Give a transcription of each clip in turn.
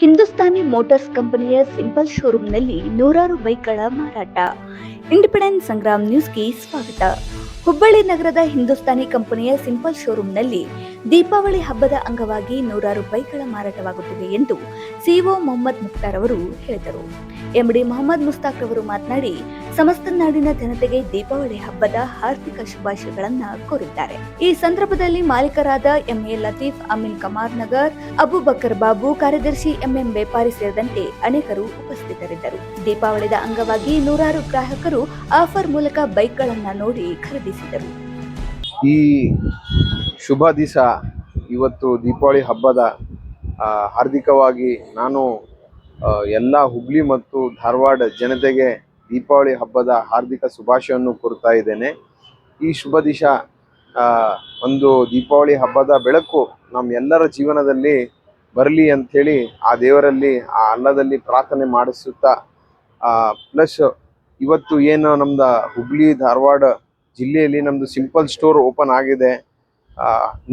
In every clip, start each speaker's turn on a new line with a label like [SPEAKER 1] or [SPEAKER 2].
[SPEAKER 1] Hindustani motors ಕಂಪನಿಯ simple ಶೋರೂಮ್ನಲ್ಲಿ ನೂರಾರು ಬೈಕ್ಗಳ ಮಾರಾಟ. ಇಂಡಿಪೆಂಡೆಂಟ್ ಸಂಗ್ರಾಮ್ ನ್ಯೂಸ್ಗೆ ಸ್ವಾಗತ. ಹುಬ್ಬಳ್ಳಿ ನಗರದ ಹಿಂದೂಸ್ತಾನಿ ಕಂಪನಿಯ ಸಿಂಪಲ್ ಶೋರೂಂನಲ್ಲಿ ದೀಪಾವಳಿ ಹಬ್ಬದ ಅಂಗವಾಗಿ ನೂರಾರು ಬೈಕ್ಗಳ ಮಾರಾಟವಾಗುತ್ತಿದೆ ಎಂದು ಸಿಒ ಮೊಹಮ್ಮದ್ ಮುಖ್ತಾರ್ ಅವರು ಹೇಳಿದರು. ಎಂಡಿ ಮೊಹಮ್ಮದ್ ಮುಸ್ತಾಕ್ ಅವರು ಮಾತನಾಡಿ ಸಮಸ್ತ ನಾಡಿನ ಜನತೆಗೆ ದೀಪಾವಳಿ ಹಬ್ಬದ ಹಾರ್ದಿಕ ಶುಭಾಶಯಗಳನ್ನು ಕೋರಿದ್ದಾರೆ. ಈ ಸಂದರ್ಭದಲ್ಲಿ ಮಾಲೀಕರಾದ ಎಂಎ ಲತೀಫ್, ಅಮೀನ್ ಕಮಾರ್ ನಗರ್, ಅಬು ಬಕರ್ ಬಾಬು, ಕಾರ್ಯದರ್ಶಿ ಎಂಎಂ ವ್ಯಾಪಾರಿ ಸೇರಿದಂತೆ ಅನೇಕರು ಉಪಸ್ಥಿತರಿದ್ದರು. ದೀಪಾವಳಿದ ಅಂಗವಾಗಿ ನೂರಾರು ಗ್ರಾಹಕರು ಆಫರ್ ಮೂಲಕ ಬೈಕ್ಗಳನ್ನು ನೋಡಿ ಖರೀದಿಸಿದರು.
[SPEAKER 2] ಈ ಶುಭ ದಿವಸ ಇವತ್ತು ದೀಪಾವಳಿ ಹಬ್ಬದ ಹಾರ್ದಿಕವಾಗಿ ನಾನು ಎಲ್ಲ ಹುಬ್ಳಿ ಮತ್ತು ಧಾರವಾಡ ಜನತೆಗೆ ದೀಪಾವಳಿ ಹಬ್ಬದ ಹಾರ್ದಿಕ ಶುಭಾಶಯವನ್ನು ಕೋರ್ತಾ ಇದ್ದೇನೆ. ಈ ಶುಭ ದಿಶ ಒಂದು ದೀಪಾವಳಿ ಹಬ್ಬದ ಬೆಳಕು ನಮ್ಮ ಎಲ್ಲರ ಜೀವನದಲ್ಲಿ ಬರಲಿ ಅಂಥೇಳಿ ಆ ದೇವರಲ್ಲಿ, ಆ ಅಲ್ಲದಲ್ಲಿ ಪ್ರಾರ್ಥನೆ ಮಾಡಿಸುತ್ತಾ ಪ್ಲಸ್ ಇವತ್ತು ಏನು ನಮ್ದು ಹುಬ್ಳಿ, ಧಾರವಾಡ ಜಿಲ್ಲೆಯಲ್ಲಿ ನಮ್ಮದು ಸಿಂಪಲ್ ಸ್ಟೋರ್ ಓಪನ್ ಆಗಿದೆ.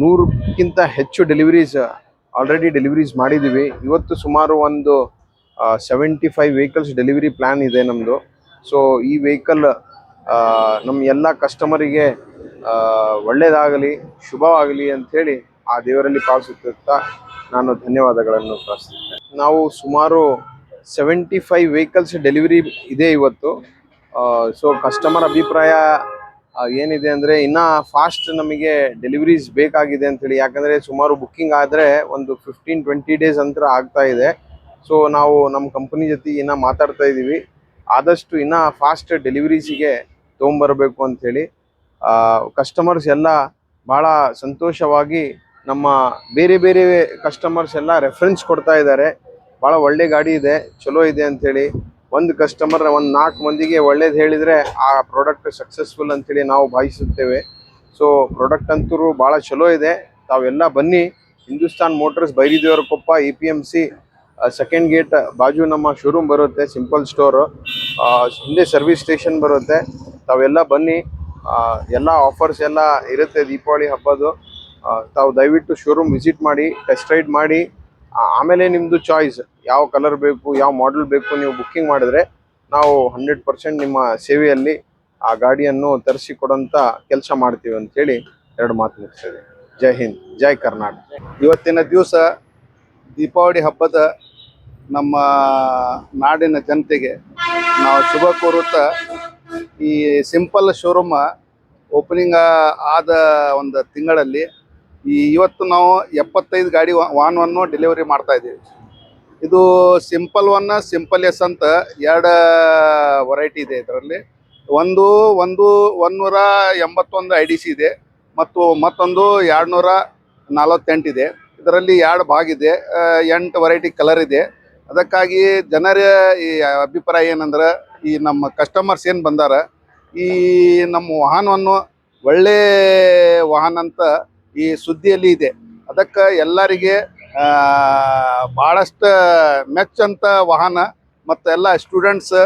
[SPEAKER 2] ನೂರಕ್ಕಿಂತ ಹೆಚ್ಚು ಡೆಲಿವರೀಸ್ ಆಲ್ರೆಡಿ ಡೆಲಿವರೀಸ್ ಮಾಡಿದ್ದೀವಿ ಇವತ್ತು ಸುಮಾರು ಒಂದು seventy five vehicles delivery plan ಇದೆ ನಮ್ಮದು ಸೊ ಈ ವೆಹಿಕಲ್ ನಮ್ಮ ಎಲ್ಲ ಕಸ್ಟಮರಿಗೆ ಒಳ್ಳೆಯದಾಗಲಿ ಶುಭವಾಗಲಿ ಅಂಥೇಳಿ ಆ ದೇವರಲ್ಲಿ ಪ್ರಾರ್ಥಿಸುತ್ತಾ ನಾನು ಧನ್ಯವಾದಗಳನ್ನು ಪ್ರಾರ್ಥಿಸ್ತೇನೆ. ನಾವು ಸುಮಾರು ಸೆವೆಂಟಿ ಫೈವ್ ವೆಹಿಕಲ್ಸ್ ಡೆಲಿವರಿ ಇದೆ ಇವತ್ತು. ಸೊ ಕಸ್ಟಮರ್ ಅಭಿಪ್ರಾಯ ಏನಿದೆ ಅಂದರೆ ಇನ್ನೂ ಫಾಸ್ಟ್ ನಮಗೆ ಡೆಲಿವರೀಸ್ ಬೇಕಾಗಿದೆ ಅಂತೇಳಿ ಯಾಕಂದರೆ ಸುಮಾರು ಬುಕ್ಕಿಂಗ್ ಆದರೆ ಒಂದು ಫಿಫ್ಟೀನ್ ಟ್ವೆಂಟಿ ಡೇಸ್ ಅಂತರ ಆಗ್ತಾ ಇದೆ. ಸೊ ನಾವು ನಮ್ಮ ಕಂಪನಿ ಜೊತೆ ಇನ್ನೂ ಮಾತಾಡ್ತಾ ಇದ್ದೀವಿ ಆದಷ್ಟು ಇನ್ನೂ ಫಾಸ್ಟ್ ಡೆಲಿವರೀಸಿಗೆ ತೊಗೊಂಬರಬೇಕು ಅಂಥೇಳಿ ಕಸ್ಟಮರ್ಸ್ ಎಲ್ಲ ಭಾಳ ಸಂತೋಷವಾಗಿ ನಮ್ಮ ಬೇರೆ ಬೇರೆ ಕಸ್ಟಮರ್ಸ್ ಎಲ್ಲ ರೆಫರೆನ್ಸ್ ಕೊಡ್ತಾ ಇದ್ದಾರೆ. ಭಾಳ ಒಳ್ಳೆ ಗಾಡಿ ಇದೆ, ಚಲೋ ಇದೆ ಅಂಥೇಳಿ ಒಂದು ಕಸ್ಟಮರ್ ಒಂದು ನಾಲ್ಕು ಮಂದಿಗೆ ಒಳ್ಳೇದು ಹೇಳಿದರೆ ಆ ಪ್ರಾಡಕ್ಟ್ ಸಕ್ಸಸ್ಫುಲ್ ಅಂತೇಳಿ ನಾವು ಭಾವಿಸುತ್ತೇವೆ. ಸೊ ಪ್ರಾಡಕ್ಟ್ ಅಂತೂ ಭಾಳ ಚಲೋ ಇದೆ. ತಾವೆಲ್ಲ ಬನ್ನಿ. Hindustan motors Byridevara Koppa A P M C second gate ಬಾಜು ನಮ್ಮ ಶೋರೂಮ್ ಬರುತ್ತೆ ಸಿಂಪಲ್ ಸ್ಟೋರು ಹಿಂದೆ ಸರ್ವಿಸ್ ಸ್ಟೇಷನ್ ಬರುತ್ತೆ. ತಾವೆಲ್ಲ ಬನ್ನಿ. ಎಲ್ಲ ಆಫರ್ಸ್ ಎಲ್ಲ ಇರುತ್ತೆ ದೀಪಾವಳಿ ಹಬ್ಬದು. ತಾವು ದಯವಿಟ್ಟು ಶೋರೂಮ್ ವಿಸಿಟ್ ಮಾಡಿ ಟೆಸ್ಟ್ ರೈಡ್ ಮಾಡಿ. ಆಮೇಲೆ ನಿಮ್ಮದು ಚಾಯ್ಸ್ ಯಾವ ಕಲರ್ ಬೇಕು, ಯಾವ ಮಾಡೆಲ್ ಬೇಕು ನೀವು ಬುಕ್ಕಿಂಗ್ ಮಾಡಿದ್ರೆ ನಾವು ಹಂಡ್ರೆಡ್ ಪರ್ಸೆಂಟ್ ನಿಮ್ಮ ಸೇವೆಯಲ್ಲಿ ಆ ಗಾಡಿಯನ್ನು ತರಿಸಿ ಕೊಡೋಂಥ ಕೆಲಸ ಮಾಡ್ತೀವಿ ಅಂತೇಳಿ ಎರಡು ಮಾತು ಮುಗಿಸ್ತೇವೆ ಜೈ ಹಿಂದ್, ಜೈ ಕರ್ನಾಟಕ.
[SPEAKER 3] ಇವತ್ತಿನ ದಿವಸ ದೀಪಾವಳಿ ಹಬ್ಬದ ನಮ್ಮ ನಾಡಿನ ಜನತೆಗೆ ನಾವು ಶುಭ ಕೋರುತ್ತಾ ಈ ಸಿಂಪಲ್ ಶೋರೂಮ ಓಪನಿಂಗ್ ಆದ ಒಂದು ತಿಂಗಳಲ್ಲಿ ಈ ಇವತ್ತು ನಾವು ಎಪ್ಪತ್ತೈದು ಗಾಡಿ ವಾಹನವನ್ನು ಡೆಲಿವರಿ ಮಾಡ್ತಾ ಇದ್ದೀವಿ. ಇದು ಸಿಂಪಲ್ ಒನ್ ಸಿಂಪಲ್ ಎಸ್ ಅಂತ ಎರಡು ವೆರೈಟಿ ಇದೆ ಇದರಲ್ಲಿ. ಒಂದು ಒಂದು ಒಂದೂರ ಎಂಬತ್ತೊಂದು ಐ ಡಿ ಸಿ ಇದೆ, ಮತ್ತು ಮತ್ತೊಂದು ಎರಡು ನೂರ ನಲವತ್ತೆಂಟಿದೆ ಇದರಲ್ಲಿ ಎರಡು ಭಾಗಿದೆ ಎಂಟು ವೆರೈಟಿ ಕಲರ್ ಇದೆ. ಅದಕ್ಕಾಗಿ ಜನರ ಈ ಅಭಿಪ್ರಾಯ ಏನಂದ್ರೆ, ಈ ನಮ್ಮ ಕಸ್ಟಮರ್ಸ್ ಏನು ಬಂದಾರ, ಈ ನಮ್ಮ ವಾಹನವನ್ನು ಒಳ್ಳೆ ವಾಹನ ಅಂತ ಈ ಸುದ್ದಿಯಲ್ಲಿ ಇದೆ. ಅದಕ್ಕೆ ಎಲ್ಲರಿಗೆ ಭಾಳಷ್ಟು ಮೆಚ್ಚಂತ ವಾಹನ ಮತ್ತು ಎಲ್ಲ ಸ್ಟೂಡೆಂಟ್ಸ್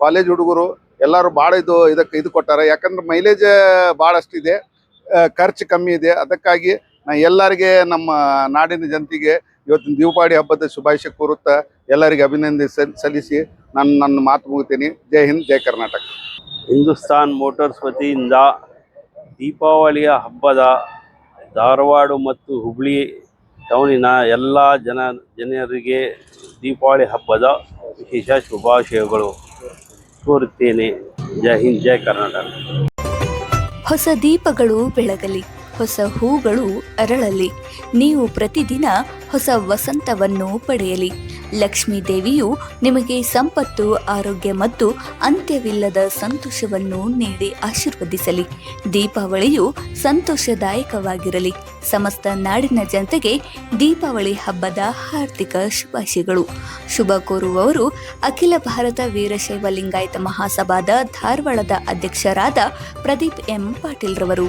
[SPEAKER 3] ಕಾಲೇಜ್ ಹುಡುಗರು ಎಲ್ಲರೂ ಭಾಳ ಇದು, ಇದಕ್ಕೆ ಇದು ಕೊಟ್ಟಾರೆ. ಯಾಕಂದ್ರೆ ಮೈಲೇಜ್ ಭಾಳಷ್ಟಿದೆ ಖರ್ಚು ಕಮ್ಮಿ ಇದೆ. ಅದಕ್ಕಾಗಿ ನಾ ಎಲ್ಲರಿಗೆ ನಮ್ಮ ನಾಡಿನ ಜನತೆಗೆ ಇವತ್ತಿನ ದೀಪಾವಳಿ ಹಬ್ಬದ ಶುಭಾಶಯ ಕೋರುತ್ತಾ ಎಲ್ಲರಿಗೆ ಅಭಿನಂದನೆ ಸಲ್ಲಿಸಿ ನಾನು, ನನ್ನ ಮಾತು ಮುಗಿತೀನಿ. ಜೈ ಹಿಂದ್, ಜೈ ಕರ್ನಾಟಕ.
[SPEAKER 4] ಹಿಂದೂಸ್ತಾನ್ ಮೋಟರ್ಸ್ ವತಿಯಿಂದ ದೀಪಾವಳಿಯ ಹಬ್ಬದ ಧಾರವಾಡ ಮತ್ತು ಹುಬ್ಳಿ ಟೌನಿನ ಎಲ್ಲ ಜನ ಜನರಿಗೆ ದೀಪಾವಳಿ ಹಬ್ಬದ ವಿಶೇಷ ಶುಭಾಶಯಗಳು ಕೋರುತ್ತೇನೆ. ಜೈ ಹಿಂದ್, ಜೈ ಕರ್ನಾಟಕ.
[SPEAKER 1] ಹೊಸ ದೀಪಗಳು ಬೆಳಗಲಿ. ಹೊಸ ಹೂಗಳು ಅರಳಲಿ. ನೀವು ಪ್ರತಿದಿನ ಹೊಸ ವಸಂತವನ್ನು ಪಡೆಯಲಿ. ಲಕ್ಷ್ಮೀ ದೇವಿಯು ನಿಮಗೆ ಸಂಪತ್ತು, ಆರೋಗ್ಯ ಮತ್ತು ಅಂತ್ಯವಿಲ್ಲದ ಸಂತೋಷವನ್ನು ನೀಡಿ ಆಶೀರ್ವದಿಸಲಿ. ದೀಪಾವಳಿಯು ಸಂತೋಷದಾಯಕವಾಗಿರಲಿ. ಸಮಸ್ತ ನಾಡಿನ ಜನತೆಗೆ ದೀಪಾವಳಿ ಹಬ್ಬದ ಹಾರ್ದಿಕ ಶುಭಾಶಯಗಳು. ಶುಭ ಕೋರುವವರು ಅಖಿಲ ಭಾರತ ವೀರಶೈವ ಲಿಂಗಾಯತ ಮಹಾಸಭಾದ ಧಾರವಾಡದ ಅಧ್ಯಕ್ಷರಾದ ಪ್ರದೀಪ್ ಎಂ ಪಾಟೀಲ್ ರವರು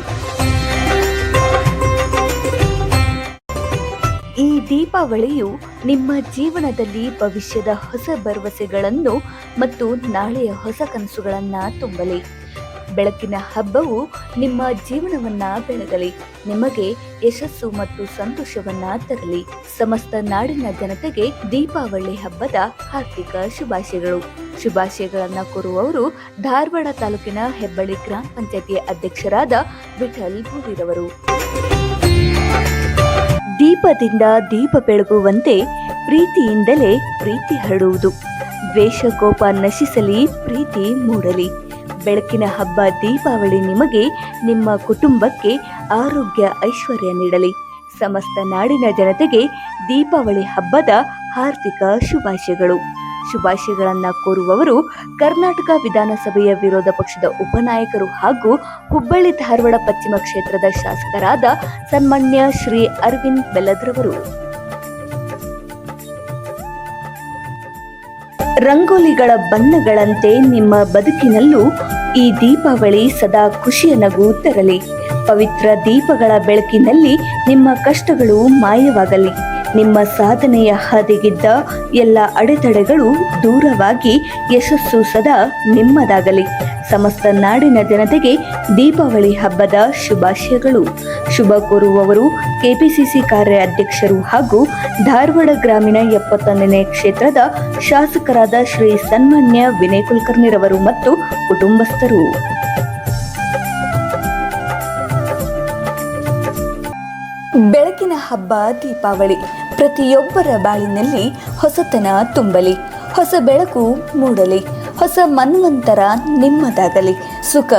[SPEAKER 1] ಈ ದೀಪಾವಳಿಯು ನಿಮ್ಮ ಜೀವನದಲ್ಲಿ ಭವಿಷ್ಯದ ಹೊಸ ಭರವಸೆಗಳನ್ನು ಮತ್ತು ನಾಳೆಯ ಹೊಸ ಕನಸುಗಳನ್ನ ತುಂಬಲಿ. ಬೆಳಕಿನ ಹಬ್ಬವು ನಿಮ್ಮ ಜೀವನವನ್ನ ಬೆಳಗಲಿ, ನಿಮಗೆ ಯಶಸ್ಸು ಮತ್ತು ಸಂತೋಷವನ್ನ ತರಲಿ. ಸಮಸ್ತ ನಾಡಿನ ಜನತೆಗೆ ದೀಪಾವಳಿ ಹಬ್ಬದ ಹಾರ್ದಿಕ ಶುಭಾಶಯಗಳು. ಶುಭಾಶಯಗಳನ್ನ ಕೋರುವವರು ಧಾರವಾಡ ತಾಲೂಕಿನ ಹೆಬ್ಬಳ್ಳಿ ಗ್ರಾಮ ಪಂಚಾಯತಿ ಅಧ್ಯಕ್ಷರಾದ ವಿಠಲ್ ಬೂದಿರವರು ದೀಪದಿಂದ ದೀಪ ಬೆಳಗುವಂತೆ ಪ್ರೀತಿಯಿಂದಲೇ ಪ್ರೀತಿ ಹರಡುವುದು. ದ್ವೇಷ ಕೋಪ ನಶಿಸಲಿ, ಪ್ರೀತಿ ಮೂಡಲಿ. ಬೆಳಕಿನ ಹಬ್ಬ ದೀಪಾವಳಿ ನಿಮಗೆ ನಿಮ್ಮ ಕುಟುಂಬಕ್ಕೆ ಆರೋಗ್ಯ ಐಶ್ವರ್ಯ ನೀಡಲಿ. ಸಮಸ್ತ ನಾಡಿನ ಜನತೆಗೆ ದೀಪಾವಳಿ ಹಬ್ಬದ ಹಾರ್ದಿಕ ಶುಭಾಶಯಗಳು. ಶುಭಾಶಯಗಳನ್ನ ಕೋರುವವರು ಕರ್ನಾಟಕ ವಿಧಾನಸಭೆಯ ವಿರೋಧ ಪಕ್ಷದ ಉಪನಾಯಕರು ಹಾಗೂ ಹುಬ್ಬಳ್ಳಿ ಧಾರವಾಡ ಪಶ್ಚಿಮ ಕ್ಷೇತ್ರದ ಶಾಸಕರಾದ ಸನ್ಮಾನ್ಯ ಶ್ರೀ ಅರವಿಂದ್ ಬೆಲ್ಲದ್ರವರು. ರಂಗೋಲಿಗಳ ಬಣ್ಣಗಳಂತೆ ನಿಮ್ಮ ಬದುಕಿನಲ್ಲೂ ಈ ದೀಪಾವಳಿ ಸದಾ ಖುಷಿಯ ನಗು ತರಲಿ. ಪವಿತ್ರ ದೀಪಗಳ ಬೆಳಕಿನಲ್ಲಿ ನಿಮ್ಮ ಕಷ್ಟಗಳು ಮಾಯವಾಗಲಿ. ನಿಮ್ಮ ಸಾಧನೆಯ ಹಾದಿಗಿದ್ದ ಎಲ್ಲ ಅಡೆತಡೆಗಳು ದೂರವಾಗಿ ಯಶಸ್ಸು ಸದಾ ನಿಮ್ಮದಾಗಲಿ. ಸಮಸ್ತ ನಾಡಿನ ಜನತೆಗೆ ದೀಪಾವಳಿ ಹಬ್ಬದ ಶುಭಾಶಯಗಳು. ಶುಭ ಕೋರುವವರು ಕೆಪಿಸಿಸಿ ಕಾರ್ಯಾಧ್ಯಕ್ಷರು ಹಾಗೂ ಧಾರವಾಡ ಗ್ರಾಮೀಣ ಎಪ್ಪತ್ತೊಂದನೇ ಕ್ಷೇತ್ರದ ಶಾಸಕರಾದ ಶ್ರೀ ಸನ್ಮಾನ್ಯ ವಿನಯ್ ಕುಲಕರ್ಣಿರವರು ಮತ್ತು ಕುಟುಂಬಸ್ಥರು. ಬೆಳಕಿನ ಹಬ್ಬ, ದೀಪಾವಳಿ. ಪ್ರತಿಯೊಬ್ಬರ ಬಾಳಿನಲ್ಲಿ ಹೊಸತನ ತುಂಬಲಿ, ಹೊಸ ಬೆಳಕು ಮೂಡಲಿ, ಹೊಸ ಮನ್ವಂತರ ನಿಮ್ಮದಾಗಲಿ. ಸುಖ,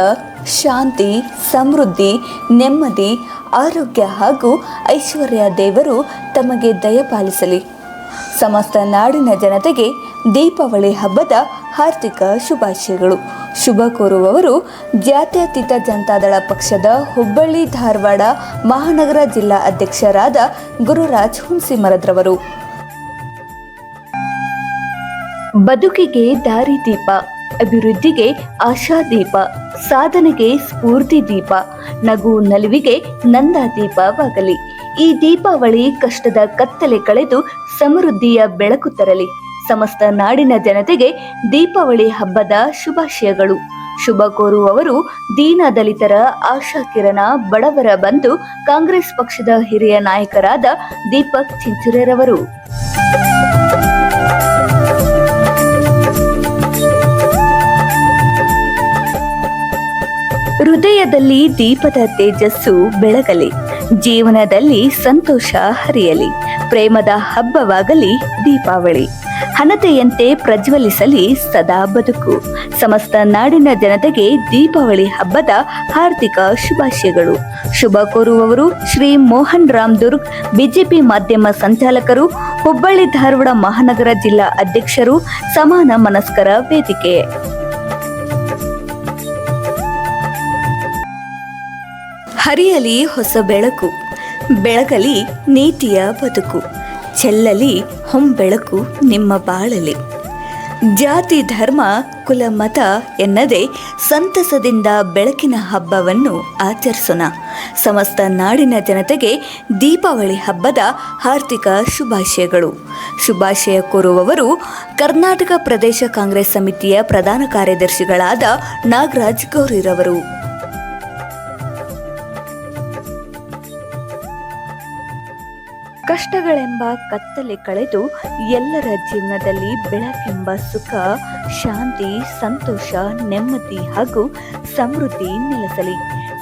[SPEAKER 1] ಶಾಂತಿ, ಸಮೃದ್ಧಿ, ನೆಮ್ಮದಿ, ಆರೋಗ್ಯ ಹಾಗೂ ಐಶ್ವರ್ಯ ದೇವರು ತಮಗೆ ದಯಪಾಲಿಸಲಿ ಸಮಸ್ತ ನಾಡಿನ ಜನತೆಗೆ ದೀಪಾವಳಿ ಹಬ್ಬದ ಹಾರ್ದಿಕ ಶುಭಾಶಯಗಳು. ಶುಭ ಕೋರುವವರು ಜಾತ್ಯತೀತ ಜನತಾದಳ ಪಕ್ಷದ ಹುಬ್ಬಳ್ಳಿ ಧಾರವಾಡ ಮಹಾನಗರ ಜಿಲ್ಲಾ ಅಧ್ಯಕ್ಷರಾದ ಗುರುರಾಜ್ ಹುಣಸಿಮರದ್ರವರು. ಬದುಕಿಗೆ ದಾರಿದೀಪ ಅಭಿವೃದ್ಧಿಗೆ ಆಶಾದೀಪ ಸಾಧನೆಗೆ ಸ್ಫೂರ್ತಿ ದೀಪ, ನಗು ನಲಿವಿಗೆ ನಂದಾದೀಪವಾಗಲಿ ಈ ದೀಪಾವಳಿ ಕಷ್ಟದ ಕತ್ತಲೆ ಕಳೆದು ಸಮೃದ್ಧಿಯ ಬೆಳಕು ತರಲಿ. ಸಮಸ್ತ ನಾಡಿನ ಜನತೆಗೆ ದೀಪಾವಳಿ ಹಬ್ಬದ ಶುಭಾಶಯಗಳು. ಶುಭ ಕೋರುವವರು ದೀನ ದಲಿತರ ಆಶಾ ಕಿರಣ ಬಡವರ ಬಂಧು ಕಾಂಗ್ರೆಸ್ ಪಕ್ಷದ ಹಿರಿಯ ನಾಯಕರಾದ ದೀಪಕ್ ಚಿಂಚುರೆರವರು. ಹೃದಯದಲ್ಲಿ ದೀಪದ ತೇಜಸ್ಸು ಬೆಳಗಲಿ, ಜೀವನದಲ್ಲಿ ಸಂತೋಷ ಹರಿಯಲಿ, ಪ್ರೇಮದ ಹಬ್ಬವಾಗಲಿ ದೀಪಾವಳಿ. ಹಣತೆಯಂತೆ ಪ್ರಜ್ವಲಿಸಲಿ ಸದಾ ಬದುಕು. ಸಮಸ್ತ ನಾಡಿನ ಜನತೆಗೆ ದೀಪಾವಳಿ ಹಬ್ಬದ ಹಾರ್ದಿಕ ಶುಭಾಶಯಗಳು. ಶುಭ ಕೋರುವವರು ಶ್ರೀ ಮೋಹನ್ ರಾಮ್ ದುರ್ಗ್, ಬಿಜೆಪಿ ಮಾಧ್ಯಮ ಸಂಚಾಲಕರು, ಹುಬ್ಬಳ್ಳಿ ಧಾರವಾಡ ಮಹಾನಗರ ಜಿಲ್ಲಾ ಅಧ್ಯಕ್ಷರು, ಸಮಾನ ಮನಸ್ಕರ ವೇದಿಕೆ. ಹರಿಯಲಿ ಹೊಸ ಬೆಳಕು, ಬೆಳಗಲಿ ನೀತಿಯ ಬದುಕು. ಚೆಲ್ಲಲಿ ಹೊಂಬೆಳಕು ನಿಮ್ಮ ಬಾಳಲಿ. ಜಾತಿ ಧರ್ಮ ಕುಲ ಮತ ಎನ್ನದೆ ಸಂತಸದಿಂದ ಬೆಳಕಿನ ಹಬ್ಬವನ್ನು ಆಚರಿಸೋಣ. ಸಮಸ್ತ ನಾಡಿನ ಜನತೆಗೆ ದೀಪಾವಳಿ ಹಬ್ಬದ ಹಾರ್ದಿಕ ಶುಭಾಶಯಗಳು. ಶುಭಾಶಯ ಕೋರುವವರು ಕರ್ನಾಟಕ ಪ್ರದೇಶ ಕಾಂಗ್ರೆಸ್ ಸಮಿತಿಯ ಪ್ರಧಾನ ಕಾರ್ಯದರ್ಶಿಗಳಾದ ನಾಗರಾಜ್ ಗೌರಿರವರು. ಕಷ್ಟಗಳೆಂಬ ಕತ್ತಲೆ ಕಳೆದು ಎಲ್ಲರ ಜೀವನದಲ್ಲಿ ಬೆಳಕೆಂಬ ಸುಖ, ಶಾಂತಿ, ಸಂತೋಷ, ನೆಮ್ಮದಿ ಹಾಗೂ ಸಮೃದ್ಧಿ ನೆಲೆಸಲಿ.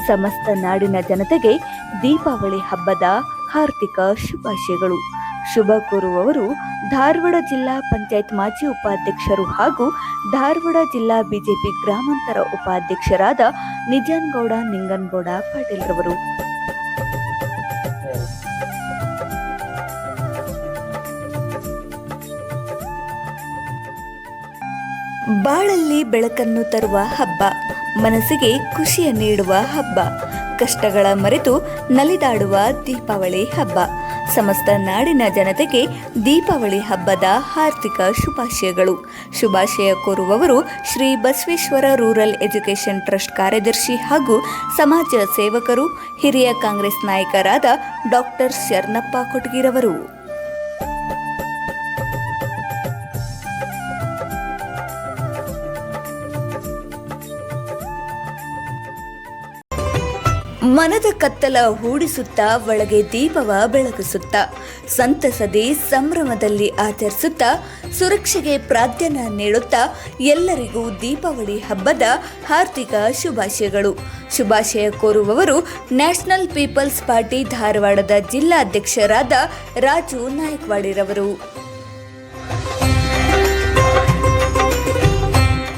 [SPEAKER 1] ಸಮಸ್ತ ನಾಡಿನ ಜನತೆಗೆ ದೀಪಾವಳಿ ಹಬ್ಬದ ಹಾರ್ದಿಕ ಶುಭಾಶಯಗಳು. ಶುಭ ಕೋರುವವರು ಧಾರವಾಡ ಜಿಲ್ಲಾ ಪಂಚಾಯತ್ ಮಾಜಿ ಉಪಾಧ್ಯಕ್ಷರು ಹಾಗೂ ಧಾರವಾಡ ಜಿಲ್ಲಾ ಬಿಜೆಪಿ ಗ್ರಾಮಾಂತರ ಉಪಾಧ್ಯಕ್ಷರಾದ ನಿಜಾನ್ಗೌಡ, ನಿಂಗನ್ಗೌಡ ಪಾಟೀಲ್ರವರು. ಬಾಳಲ್ಲಿ ಬೆಳಕನ್ನು ತರುವ ಹಬ್ಬ, ಮನಸ್ಸಿಗೆ ಖುಷಿಯ ನೀಡುವ ಹಬ್ಬ, ಕಷ್ಟಗಳ ಮರೆತು ನಲಿದಾಡುವ ದೀಪಾವಳಿ ಹಬ್ಬ. ಸಮಸ್ತ ನಾಡಿನ ಜನತೆಗೆ ದೀಪಾವಳಿ ಹಬ್ಬದ ಹಾರ್ದಿಕ ಶುಭಾಶಯಗಳು. ಶುಭಾಶಯ ಕೋರುವವರು Shri Basaveshwara rural education trust ಕಾರ್ಯದರ್ಶಿ ಹಾಗೂ ಸಮಾಜ ಸೇವಕರು, ಹಿರಿಯ ಕಾಂಗ್ರೆಸ್ ನಾಯಕರಾದ ಡಾಕ್ಟರ್ ಶರಣಪ್ಪ ಕೊಟ್ಗಿರವರು. ಮನದ ಕತ್ತಲ ಹೂಡಿಸುತ್ತಾ ಒಳಗೆ ದೀಪವ ಬೆಳಗಿಸುತ್ತಾ ಸಂತಸದಿ ಸಂಭ್ರಮದಲ್ಲಿ ಆಚರಿಸುತ್ತಾ ಸುರಕ್ಷೆಗೆ ಪ್ರಾಧಾನ್ಯ ನೀಡುತ್ತಾ ಎಲ್ಲರಿಗೂ ದೀಪಾವಳಿ ಹಬ್ಬದ ಹಾರ್ದಿಕ ಶುಭಾಶಯಗಳು. ಶುಭಾಶಯ ಕೋರುವವರು ನ್ಯಾಷನಲ್ ಪೀಪಲ್ಸ್ ಪಾರ್ಟಿ ಧಾರವಾಡದ ಜಿಲ್ಲಾಧ್ಯಕ್ಷರಾದ ರಾಜು ನಾಯಕ್ವಾಡಿರವರು.